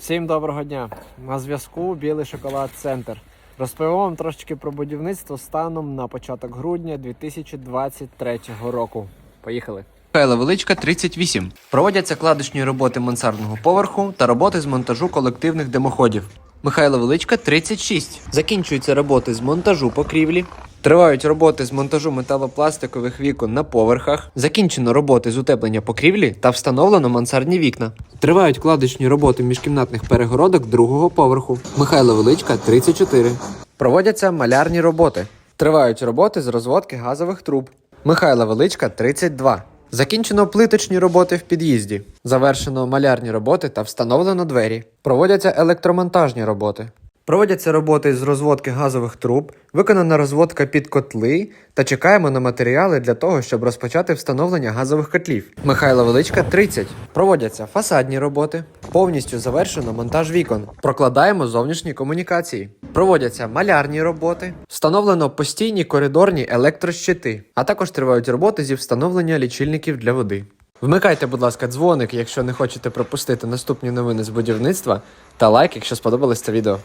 Всім доброго дня! На зв'язку Білий шоколад Центр. Розповім вам трошечки про будівництво станом на початок грудня 2023 року. Поїхали. Михайла Величка, 38. Проводяться кладочні роботи мансардного поверху та роботи з монтажу колективних димоходів. Михайло Величка, 36. Закінчуються роботи з монтажу покрівлі. Тривають роботи з монтажу металопластикових вікон на поверхах. Закінчено роботи з утеплення покрівлі та встановлено мансардні вікна. Тривають кладочні роботи міжкімнатних перегородок другого поверху. Михайло Величка, 34. Проводяться малярні роботи. Тривають роботи з розводки газових труб. Михайла Величка, 32. Закінчено плиточні роботи в під'їзді. Завершено малярні роботи та встановлено двері. Проводяться електромонтажні роботи. Проводяться роботи з розводки газових труб, виконана розводка під котли та чекаємо на матеріали для того, щоб розпочати встановлення газових котлів. Михайло Величка 30. Проводяться фасадні роботи. Повністю завершено монтаж вікон. Прокладаємо зовнішні комунікації. Проводяться малярні роботи. Встановлено постійні коридорні електрощити, а також тривають роботи зі встановлення лічильників для води. Вмикайте, будь ласка, дзвоник, якщо не хочете пропустити наступні новини з будівництва, та лайк, якщо сподобалось це відео.